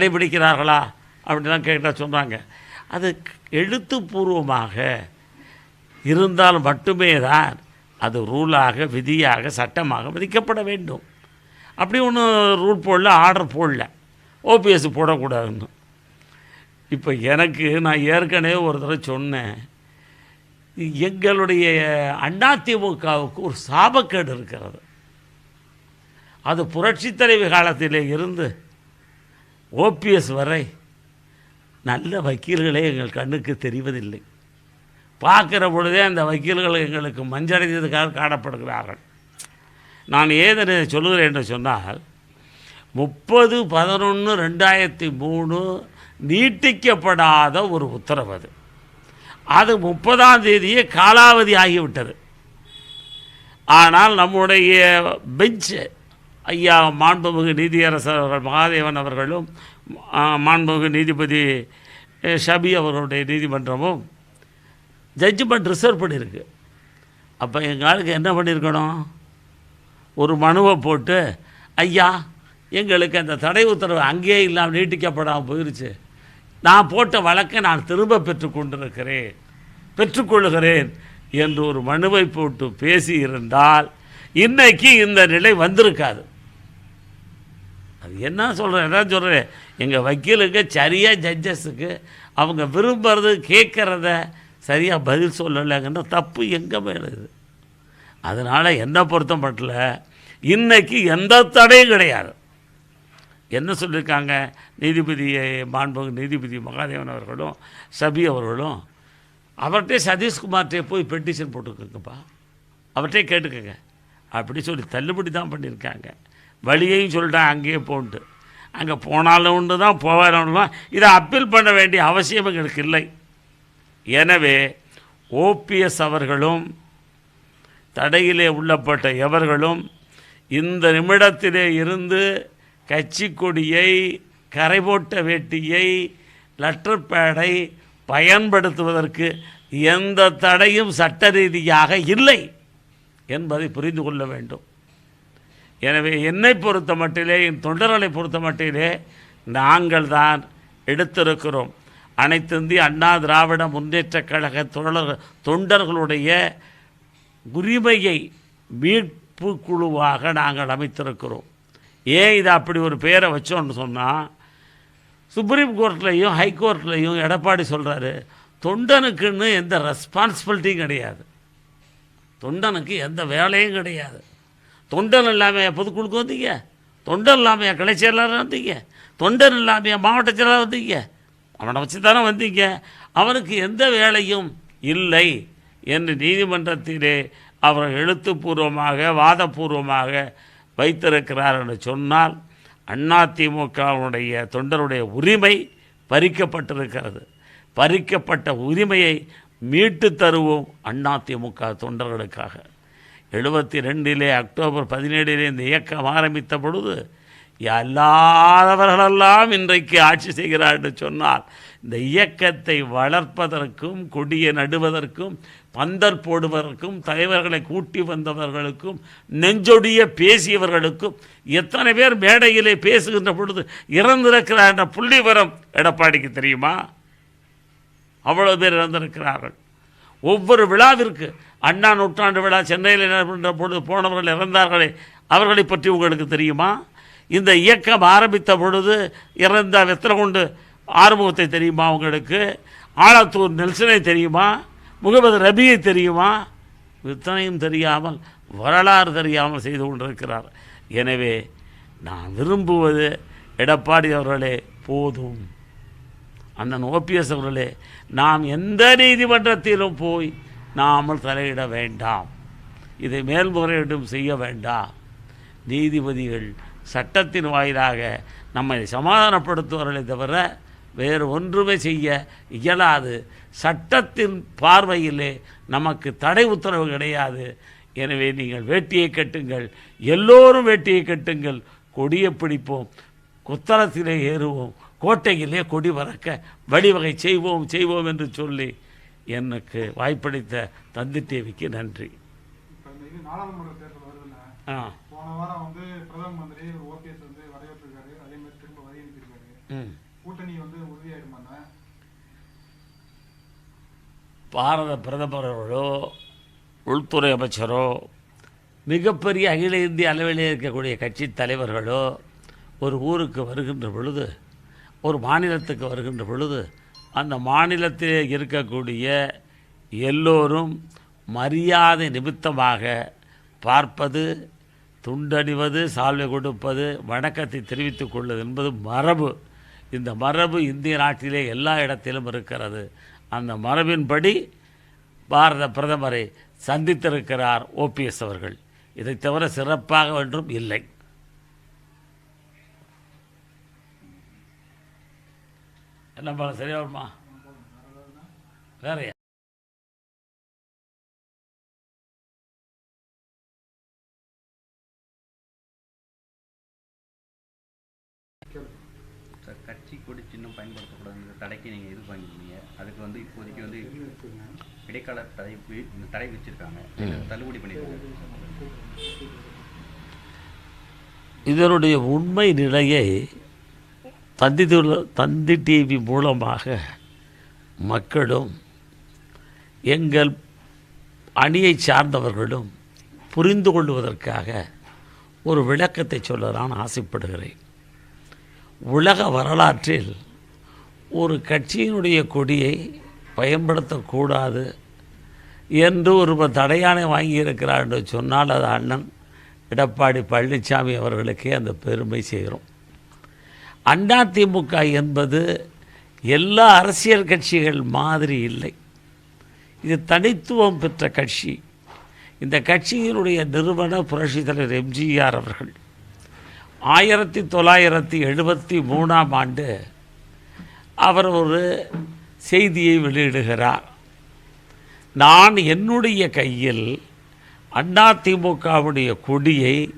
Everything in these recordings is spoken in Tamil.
கடைபிடிக்கிறார்களா? அப்படிலாம் கேட்டால் சொன்னாங்க. அது எழுத்துப்பூர்வமாக இருந்தால் மட்டுமே தான் அது ரூலாக விதியாக சட்டமாக விதிக்கப்பட வேண்டும். அப்படி ஒன்றும் ரூல் போடல ஆர்டர் போடல. ஓபிஎஸ் போடக்கூடாதுன்னு. இப்போ எனக்கு நான் ஏற்கனவே ஒரு தடவை சொன்னேன். எங்களுடைய அதிமுகவுக்கு ஒரு சாபக்கேடு இருக்கிறது. அது புரட்சித் தலைவி காலத்திலே இருந்து ஓபிஎஸ் வரை நல்ல வக்கீல்களே எங்கள் கண்ணுக்கு தெரிவதில்லை. பார்க்குற பொழுதே அந்த வக்கீல்கள் எங்களுக்கு மஞ்சடைந்ததுக்காக காணப்படுகிறார்கள். நான் ஏதனை சொல்லுகிறேன் என்று சொன்னால் முப்பது பதினொன்று ரெண்டாயிரத்தி மூணு நீட்டிக்கப்படாத ஒரு உத்தரவு அது. அது முப்பதாம் தேதியே காலாவதி ஆகிவிட்டது. ஆனால் நம்முடைய பெஞ்சு ஐயா மாண்புமிகு நீதியரசர் அவர்கள் மகாதேவன் அவர்களும் மாண்புமிகு நீதிபதி ஷபி அவர்களுடைய நீதிமன்றமும் ஜட்ஜ்மெண்ட் ரிசர்வ் பண்ணியிருக்கு. அப்போ எங்கள் ஆளுக்கு என்ன பண்ணியிருக்கணும்? ஒரு மனுவை போட்டு ஐயா எங்களுக்கு அந்த தடை உத்தரவு அங்கேயே இல்லாமல் நீட்டிக்கப்படாமல் போயிருச்சு. நான் போட்ட வழக்கை நான் திரும்ப பெற்றுக்கொண்டிருக்கிறேன் பெற்றுக்கொள்கிறேன் என்று ஒரு மனுவை போட்டு பேசியிருந்தால் இன்றைக்கு இந்த நிலை வந்திருக்காது. என்ன சொல்கிறேன் என்ன சொல்கிறேன் எங்கள் வக்கீலுக்கு சரியாக ஜட்ஜஸுக்கு அவங்க விரும்புறது கேட்குறத சரியாக பதில் சொல்லலைங்கிற தப்பு எங்கே மேலுது அதனால் என்னை பொருத்தம் பட்டல இன்றைக்கி எந்த தடையும் கிடையாது. என்ன சொல்லியிருக்காங்க? நீதிபதி மாண்பு நீதிபதி மகாதேவன் அவர்களும் சபி அவர்களும் அவர்கிட்டே சதீஷ்குமார்கிட்டே போய் பெட்டிஷன் போட்டுக்கோங்கப்பா. அவர்கிட்டே கேட்டுக்கோங்க. அப்படி சொல்லி தள்ளுபடி தான் பண்ணியிருக்காங்க. வழியையும் சொல்லிட்டான் அங்கேயே போன்ட்டு. அங்கே போனாலும் உண்டு தான் போவாலும் இதை அப்பீல் பண்ண வேண்டிய அவசியம் எங்களுக்கு இல்லை. எனவே ஓபிஎஸ் அவர்களும் தடையிலே உள்ளப்பட்ட எவர்களும் இந்த நிமிடத்திலே இருந்து கட்சி கொடியை கரை போட்ட வேட்டியை லெட்டர் பேடை பயன்படுத்துவதற்கு எந்த தடையும் சட்ட ரீதியாக இல்லை என்பதை புரிந்து கொள்ள வேண்டும். எனவே என்னை பொறுத்த மட்டிலே என் தொண்டர்களை பொறுத்த மட்டிலே நாங்கள் தான் எடுத்திருக்கிறோம். அனைத்து இந்திய அண்ணா திராவிட முன்னேற்றக் கழக தொழிலர் தொண்டர்களுடைய உரிமையை மீட்பு குழுவாக நாங்கள் அமைத்திருக்கிறோம். ஏன் இதை அப்படி ஒரு பேரை வச்சோன்னு சொன்னால் சுப்ரீம் கோர்ட்லேயும் ஹைகோர்ட்லேயும் எடப்பாடி சொல்கிறாரு தொண்டனுக்குன்னு எந்த ரெஸ்பான்சிபிலிட்டியும் கிடையாது. தொண்டனுக்கு எந்த வேலையும் கிடையாது. தொண்டன் இல்லாமையா பொதுக்குழுக்கு வந்தீங்க? தொண்டன் இல்லாமையா கிளை செயலாளர் வந்தீங்க? தொண்டன் இல்லாமையா மாவட்ட செயலாளர் வந்தீங்க? அவனை வச்சு தானே வந்தீங்க. அவனுக்கு எந்த வேலையும் இல்லை என்று நீதிமன்றத்திலே அவர் எழுத்துப்பூர்வமாக வாதப்பூர்வமாக வைத்திருக்கிறார் என்று சொன்னால் அதிமுகவுடைய தொண்டருடைய உரிமை பறிக்கப்பட்டிருக்கிறது. பறிக்கப்பட்ட உரிமையை மீட்டு தருவோம் அதிமுக தொண்டர்களுக்காக. எழுபத்தி ரெண்டிலே அக்டோபர் பதினேழிலே இந்த இயக்கம் ஆரம்பித்த பொழுது அல்லாதவர்களெல்லாம் இன்றைக்கு ஆட்சி செய்கிறார் என்று சொன்னால் இந்த இயக்கத்தை வளர்ப்பதற்கும் கொடியை நடுவதற்கும் பந்தல் போடுவதற்கும் தலைவர்களை கூட்டி வந்தவர்களுக்கும் நெஞ்சொடிய பேசியவர்களுக்கும் எத்தனை பேர் மேடையிலே பேசுகின்ற பொழுது இறந்திருக்கிறார் என்ற புள்ளிவரம் எடப்பாடிக்கு தெரியுமா? அவ்வளோ பேர் இறந்திருக்கிறார்கள். ஒவ்வொரு விழாவிற்கு அண்ணா நூற்றாண்டு விழா சென்னையில் நடைபெற்ற பொழுது போனவர்கள் இறந்தார்களே அவர்களை பற்றி உங்களுக்கு தெரியுமா? இந்த இயக்கம் ஆரம்பித்த பொழுது இறந்த வெத்தலகுண்டு ஆறுமுகத்தை தெரியுமா உங்களுக்கு? ஆலத்தூர் நெல்சனை தெரியுமா? முகமது ரபியை தெரியுமா? இத்தனையும் தெரியாமல் வரலாறு தெரியாமல் செய்து கொண்டிருக்கிறார். எனவே நான் விரும்புவது எடப்பாடி அவர்களே போதும். அண்ணன் ஓபிஎஸ் அவர்களே நாம் எந்த நீதிமன்றத்திலும் போய் நாமல் தலையிட வேண்டாம். இதை மேல்முறையீடும் செய்ய வேண்டாம். நீதிபதிகள் சட்டத்தின் வாயிலாக நம்மை சமாதானப்படுத்துவார்களே தவிர வேறு ஒன்றுமே செய்ய இயலாது. சட்டத்தின் பார்வையிலே நமக்கு தடை உத்தரவு கிடையாது. எனவே நீங்கள் வேட்டியை கட்டுங்கள். எல்லோரும் வேட்டியை கட்டுங்கள். கொடியை பிடிப்போம். குத்தரத்திலே ஏறுவோம். கோட்டையிலே கொடி பறக்க வழிவகை செய்வோம் செய்வோம் என்று சொல்லி எனக்கு வாய்ப்பளித்த தந்தி டிவிக்கு நன்றி. ஆ. போன வாரம் வந்து பிரதம மந்திரி ஓபிஎஸ் வந்து வரவேற்றிருக்காரு அதே மாதிரி திரும்ப வரி அனுப்பியிருக்காரு ம். கூட்டணி வந்து உறுதியாயிடுமாங்க பாரத பிரதமர்களோ உள்துறை அமைச்சரோ மிகப்பெரிய அகில இந்திய அளவிலே இருக்கக்கூடிய கட்சி தலைவர்களோ ஒரு ஊருக்கு வருகின்ற பொழுது ஒரு மாநிலத்துக்கு வருகின்ற பொழுது அந்த மாநிலத்திலே இருக்கக்கூடிய எல்லோரும் மரியாதை நிமித்தமாக பார்ப்பது துண்டணிவது சால்வை கொடுப்பது வணக்கத்தை தெரிவித்துக் கொள்வது என்பது மரபு. இந்த மரபு இந்திய நாட்டிலே எல்லா இடத்திலும் இருக்கிறது. அந்த மரபின்படி பாரத பிரதமரை சந்தித்திருக்கிறார் ஓபிஎஸ் அவர்கள். இதை தவிர சிறப்பாக ஒன்றும் இல்லை. என்ன பண்ண சரியா வருமா? வேறையா? சார் கட்சி கொடி சின்னம் பயன்படுத்தக்கூடாதுங்கிற தடைக்கு நீங்கள் இது பண்ணிருக்கீங்க அதுக்கு வந்து இப்போதைக்கு வந்து இடைக்கால தடை தடை வச்சுருக்காங்க தள்ளுபடி பண்ணியிருக்காங்க இதனுடைய உண்மை நிலையை தந்தி தந்தி டிவி மூலமாக மக்களும் எங்கள் அணியை சார்ந்தவர்களும் புரிந்து கொள்வதற்காக ஒரு விளக்கத்தை சொல்ல நான் ஆசைப்படுகிறேன். உலக வரலாற்றில் ஒரு கட்சியினுடைய கொடியை பயன்படுத்தக்கூடாது என்று ஒருவர் தடையானை வாங்கியிருக்கிறார் என்று சொன்னால் அது அண்ணன் எடப்பாடி பழனிசாமி அவர்களுக்கே அந்த பெருமை செய்கிறோம் அதிமுக என்பது எல்லா அரசியல் கட்சிகள் மாதிரி இல்லை. இது தனித்துவம் பெற்ற கட்சி. இந்த கட்சியினுடைய நிறுவன புரட்சி தலைவர் எம்ஜிஆர் அவர்கள் ஆயிரத்தி தொள்ளாயிரத்தி எழுபத்தி மூணாம் ஆண்டு அவர் ஒரு செய்தியை வெளியிடுகிறார். நான் என்னுடைய கையில் அதிமுகவுடைய கொடியை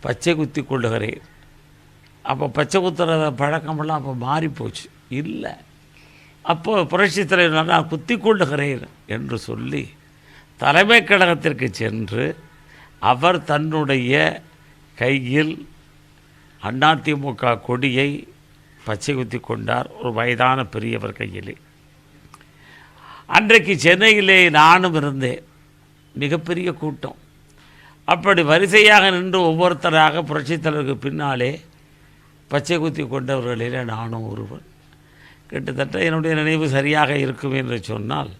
பச்சை குத்தி கொள்ளுகிறேன். அப்போ பச்சை குத்துற பழக்கமெல்லாம் அப்போ மாறிப்போச்சு. இல்லை. அப்போ புரட்சி தலைவர் நான் குத்தி கொள்ளுகிறேன் என்று சொல்லி தலைமை கழகத்திற்கு சென்று அவர் தன்னுடைய கையில் அதிமுக கொடியை பச்சை குத்தி கொண்டார். ஒரு வயதான பெரியவர் கையிலே. அன்றைக்கு சென்னையிலே நானும் இருந்தேன். மிகப்பெரிய கூட்டம். அப்படி வரிசையாக நின்று ஒவ்வொருத்தராக புரட்சித்தலைவருக்கு பின்னாலே பச்சை குத்தி கொண்டவர்களிலே நானும் ஒருவன். கிட்டத்தட்ட என்னுடைய நினைவு சரியாக இருக்கும் என்று சொன்னால்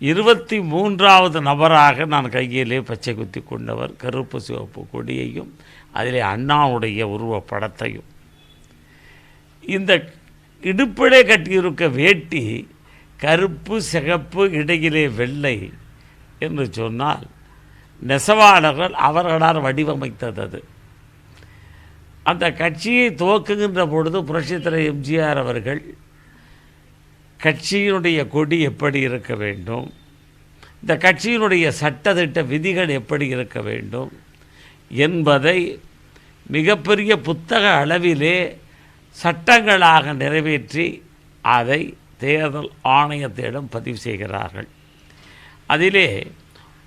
இருபத்தி மூன்றாவது நபராக நான் கையிலே பச்சை குத்தி கொண்டவர் கருப்பு சிவப்பு கொடியையும் அதிலே அண்ணாவுடைய உருவப்படத்தையும் இந்த இடுப்பிலே கட்டியிருக்க வேட்டி கருப்பு சிகப்பு இடையிலே வெள்ளை என்று சொன்னால் நெசவாளர்கள் அவர்களால் வடிவமைத்தது அது. அந்த கட்சியை துவக்குகின்ற பொழுது புரட்சித்தலைவர் எம்ஜிஆர் அவர்கள் கட்சியினுடைய கொடி எப்படி இருக்க வேண்டும்? இந்த கட்சியினுடைய சட்டத்திட்ட விதிகள் எப்படி இருக்க வேண்டும்? என்பதை மிகப்பெரிய புத்தக அளவிலே சட்டங்களாக நிறைவேற்றி அதை தேர்தல் ஆணையத்திடம் பதிவு செய்கிறார்கள். அதிலே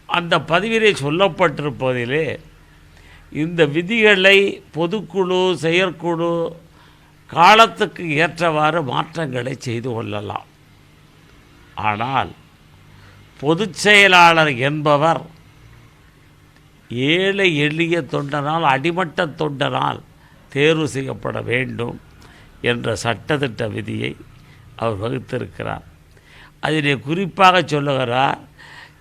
அந்த பதிவிலே சொல்லப்பட்டிருப்பதிலே இந்த விதிகளை பொதுக்குழு செயற்குழு காலத்துக்கு ஏற்றவாறு மாற்றங்களை செய்து கொள்ளலாம். ஆனால் பொதுச் செயலாளர் என்பவர் ஏழை எளிய தொண்டனால் அடிமட்ட தொண்டனால் தேர்வு செய்யப்பட வேண்டும் என்ற சட்டத்திட்ட விதியை அவர் வகுத்திருக்கிறார். அதிலே குறிப்பாக சொல்லுகிறார்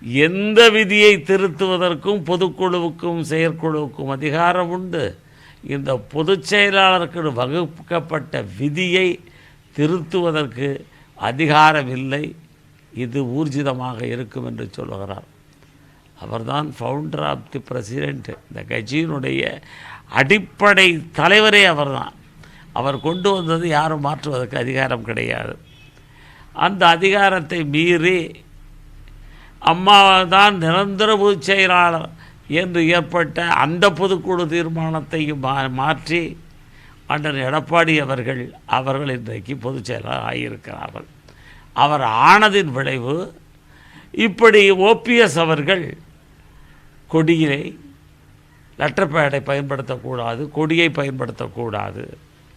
எந்த விதியை திருத்துவதற்கும் பொதுக்குழுவுக்கும் செயற்குழுவுக்கும் அதிகாரம் உண்டு. இந்த பொதுச் செயலாளருக்கு வகுக்கப்பட்ட விதியை திருத்துவதற்கு அதிகாரம் இல்லை. இது ஊர்ஜிதமாக இருக்கும் என்று சொல்லுகிறார். அவர்தான் ஃபவுண்டர் ஆஃப் தி பிரசிடெண்ட் இந்த கட்சியினுடைய அடிப்படை தலைவரே அவர்தான். அவர் கொண்டு வந்தது யாரும் மாற்றுவதற்கு அதிகாரம் கிடையாது. அந்த அதிகாரத்தை மீறி அம்மா தான் நிரந்தர பொதுச் செயலாளர் என்று ஏற்பட்ட அந்த பொதுக்குழு தீர்மானத்தையும் மா மாற்றி அண்ணன் எடப்பாடி அவர்கள் அவர்கள் இன்றைக்கு பொதுச் செயலாளர் ஆகியிருக்கிறார்கள். அவர் ஆனதின் விளைவு இப்படி ஓபிஎஸ் அவர்கள் கொடியை லெட்டர் பேடை பயன்படுத்தக்கூடாது கொடியை பயன்படுத்தக்கூடாது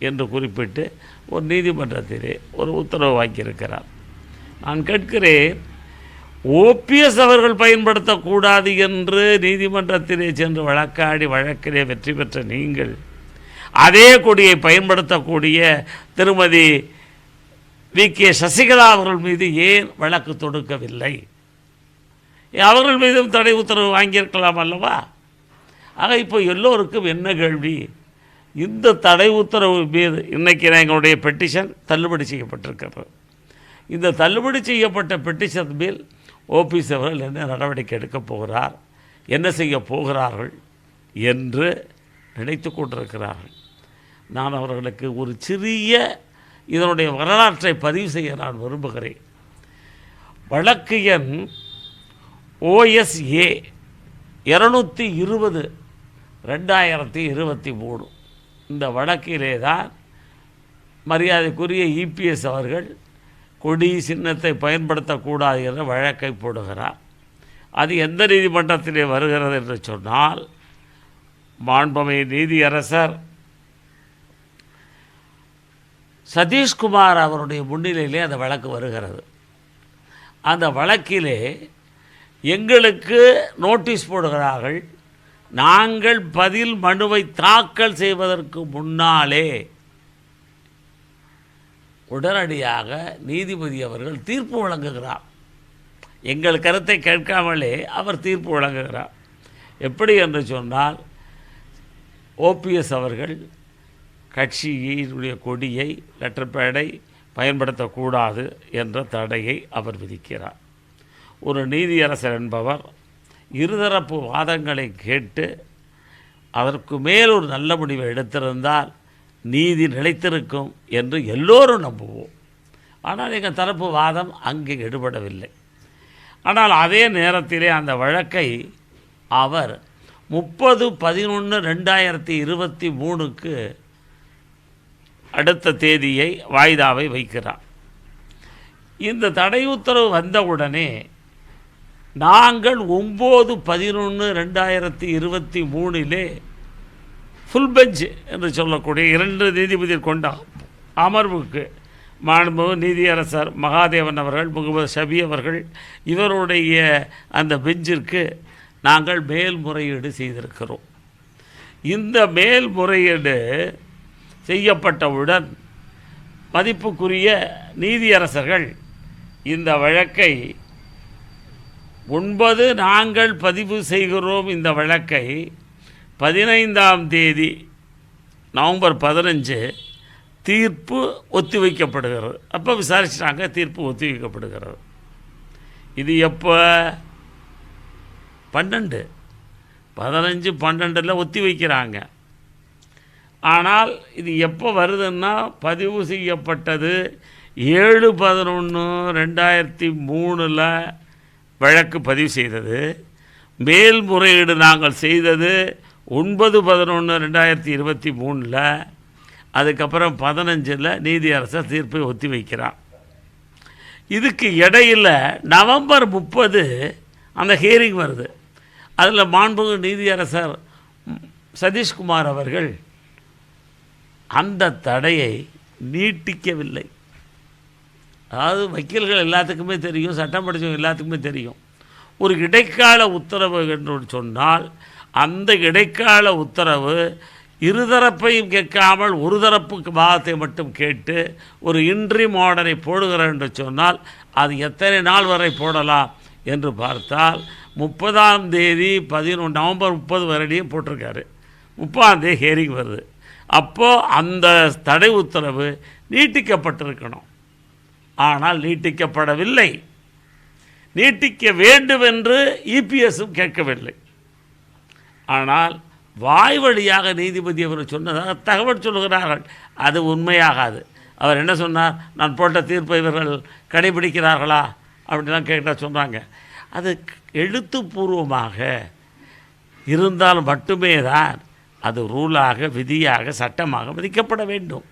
என்று குறிப்பிட்டு ஒரு நீதிமன்றத்திலே ஒரு உத்தரவு வாங்கியிருக்கிறார். நான் கேட்கிறேன் ஓபிஎஸ் அவர்கள் பயன்படுத்தக்கூடாது என்று நீதிமன்றத்திலே சென்று வழக்காடி வழக்கிலே வெற்றி பெற்ற நீங்கள் அதே கொடியை பயன்படுத்தக்கூடிய திருமதி வி. கே. சசிகலா அவர்கள் மீது ஏன் வழக்கு தொடுக்கவில்லை? அவர்கள் மீதும் தடை உத்தரவு வாங்கியிருக்கலாம் அல்லவா? ஆக இப்போ எல்லோருக்கும் என்ன கேள்வி? இந்த தடை உத்தரவு மீது இன்றைக்கி எங்களுடைய பெட்டிஷன் தள்ளுபடி செய்யப்பட்டிருக்கிறது. இந்த தள்ளுபடி செய்யப்பட்ட பெட்டிஷன் மேல் ஓபிஎஸ் அவர்கள் என்ன நடவடிக்கை எடுக்கப் போகிறார். என்ன செய்ய போகிறார்கள் என்று நினைத்து கொண்டிருக்கிறார்கள். நான் அவர்களுக்கு ஒரு சிறிய இதனுடைய வரலாற்றை பதிவு செய்ய நான் விரும்புகிறேன். வழக்கு எண் ஓஎஸ்ஏ இரநூத்தி இருபது ரெண்டாயிரத்தி இருபத்தி மூணு. இந்த வழக்கிலே தான் மரியாதைக்குரிய இபிஎஸ் அவர்கள் கொடி சின்னத்தை பயன்படுத்தக்கூடாது என்ற வழக்கை போடுகிறார். அது எந்த நீதிமன்றத்திலே வருகிறது என்று சொன்னால் மாண்பமை நீதியரசர் சதீஷ்குமார் அவருடைய முன்னிலையிலே அந்த வழக்கு வருகிறது. அந்த வழக்கிலே எங்களுக்கு நோட்டீஸ் போடுகிறார்கள் நாங்கள் பதில் மனுவை தாக்கல் செய்வதற்கு முன்னாலே உடனடியாக நீதிபதி அவர்கள் தீர்ப்பு வழங்குகிறார். எங்கள் கருத்தை கேட்காமலே அவர் தீர்ப்பு வழங்குகிறார். எப்படி என்று சொன்னால் ஓபிஎஸ் அவர்கள் கட்சியினுடைய கொடியை லெட்டர் பேடை பயன்படுத்தக்கூடாது என்ற தடையை அவர் விதிக்கிறார். ஒரு நீதியரசர் என்பவர் இருதரப்பு வாதங்களை கேட்டு அதற்கு மேல் ஒரு நல்ல முடிவை எடுத்திருந்தால் நீதி நிலைத்திருக்கும் என்று எல்லோரும் நம்புவோம். ஆனால் எங்கள் தரப்பு வாதம் அங்கே எடுபடவில்லை. ஆனால் அதே நேரத்திலே அந்த வழக்கை அவர் முப்பது பதினொன்று ரெண்டாயிரத்தி இருபத்தி மூணுக்கு அடுத்த தேதியை வாய்தாவை வைக்கிறார். இந்த தடை உத்தரவு வந்தவுடனே நாங்கள் ஒம்பது பதினொன்று ரெண்டாயிரத்தி இருபத்தி மூணிலே ஃபுல் பெஞ்ச் என்று சொல்லக்கூடிய இரண்டு நீதிபதிகள் கொண்ட அமர்வுக்கு மாண்பு நீதியரசர் மகாதேவன் அவர்கள் முகமது ஷபி அவர்கள் இவருடைய அந்த பெஞ்சிற்கு நாங்கள் மேல்முறையீடு செய்திருக்கிறோம். இந்த மேல்முறையீடு செய்யப்பட்டவுடன் மதிப்புக்குரிய நீதியரசர்கள் இந்த வழக்கை ஒன்பது நாங்கள் பதிவு செய்கிறோம். இந்த வழக்கை பதினைந்தாம் தேதி நவம்பர் பதினஞ்சு தீர்ப்பு ஒத்திவைக்கப்படுகிறது. அப்போ விசாரிச்சிட்டாங்க தீர்ப்பு ஒத்திவைக்கப்படுகிறது. இது எப்போ? பன்னெண்டு. பதினஞ்சு பன்னெண்டில் ஒத்தி வைக்கிறாங்க ஆனால் இது எப்போ வருதுன்னா பதிவு செய்யப்பட்டது ஏழு பதினொன்று ரெண்டாயிரத்தி மூணில் வழக்கு பதிவு செய்தது. மேல்முறையீடு நாங்கள் செய்தது ஒன்பது பதினொன்று ரெண்டாயிரத்தி இருபத்தி மூணில் அதுக்கப்புறம் பதினஞ்சில் நீதியரசர் தீர்ப்பை ஒத்தி வைக்கிறான் இதுக்கு இடையில் நவம்பர் முப்பது அந்த ஹியரிங் வருது. அதில் மாண்புமிகு நீதியரசர் சதீஷ்குமார் அவர்கள் அந்த தடையை நீட்டிக்கவில்லை. அதாவது வக்கீல்கள் எல்லாத்துக்குமே தெரியும் சட்டம் படித்தவங்க எல்லாத்துக்குமே தெரியும். ஒரு இடைக்கால உத்தரவு என்று சொன்னால் அந்த இடைக்கால உத்தரவு இருதரப்பையும் கேட்காமல் ஒரு தரப்புக்கு வாதத்தை மட்டும் கேட்டு ஒரு இன்றி மாடரை போடுகிறேன் என்று சொன்னால் அது எத்தனை நாள் வரை போடலாம் என்று பார்த்தால் முப்பதாம் தேதி பதினொன்று நவம்பர் முப்பது வரையும் போட்டிருக்காரு. முப்பதாம் தேதி ஹேரிங் வருது. அப்போது அந்த தடை உத்தரவு நீட்டிக்கப்பட்டிருக்கணும். ஆனால் நீட்டிக்கப்படவில்லை. நீட்டிக்க வேண்டும் என்று இபிஎஸும் கேட்கவில்லை. ஆனால் வாய் வழியாக நீதிபதி அவர் சொன்னதாக தகவல் சொல்லுகிறார்கள். அது உண்மையாகாது. அவர் என்ன சொன்னார்? நான் போட்ட தீர்ப்பை இவர்கள் கடைபிடிக்கிறார்களா? அப்படிலாம் கேட்டால் சொன்னாங்க. அது எழுத்துப்பூர்வமாக இருந்தால் மட்டுமே தான் அது ரூலாக விதியாக சட்டமாக மதிக்கப்பட வேண்டும்.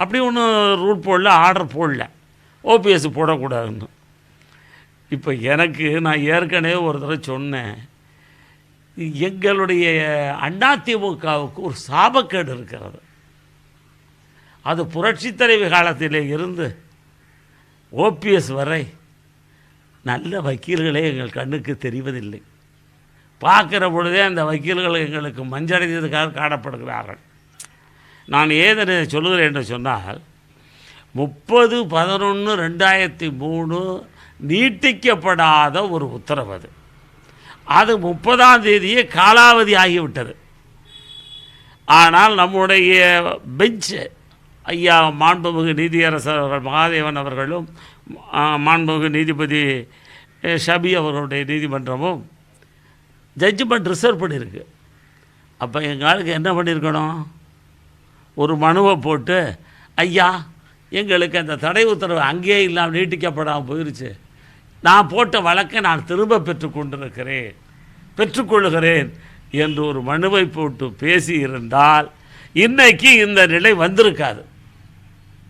அப்படி ஒன்றும் ரூல் போடல ஆர்டர் போடல. ஓபிஎஸ் போடக்கூடாதுன்னு. இப்போ எனக்கு நான் ஏற்கனவே ஒரு தடவை சொன்னேன். எங்களுடைய அதிமுகவுக்கு ஒரு சாபக்கேடு இருக்கிறது. அது புரட்சித் தலைவி காலத்திலே இருந்து ஓபிஎஸ் வரை நல்ல வக்கீல்களே எங்கள் கண்ணுக்கு தெரிவதில்லை. பார்க்குற பொழுதே அந்த வக்கீல்கள் எங்களுக்கு மஞ்சடைந்ததுக்காக காணப்படுகிறார்கள். நான் ஏதனை சொல்லுகிறேன் என்று சொன்னால் முப்பது பதினொன்று ரெண்டாயிரத்தி மூணு நீட்டிக்கப்படாத ஒரு உத்தரவு அது. அது முப்பதாம் தேதியே காலாவதி ஆகிவிட்டது. ஆனால் நம்முடைய பெஞ்சு ஐயா மாண்புமிகு நீதியரசர் அவர்கள் மகாதேவன் அவர்களும் மாண்புமிகு நீதிபதி ஷபி அவர்களுடைய நீதிமன்றமும் ஜட்ஜ்மெண்ட் ரிசர்வ் பண்ணியிருக்கு. அப்போ எங்கள் ஆளுக்கு என்ன பண்ணியிருக்கணும்? ஒரு மனுவை போட்டு ஐயா எங்களுக்கு அந்த தடை உத்தரவு அங்கேயே இல்லாமல் நீட்டிக்கப்படாமல் போயிருச்சு. நான் போட்ட வழக்கை நான் திரும்ப பெற்றுக்கொண்டிருக்கிறேன் பெற்றுக்கொள்கிறேன் என்று ஒரு மனுவை போட்டு பேசியிருந்தால் இன்னைக்கு இந்த நிலை வந்திருக்காது.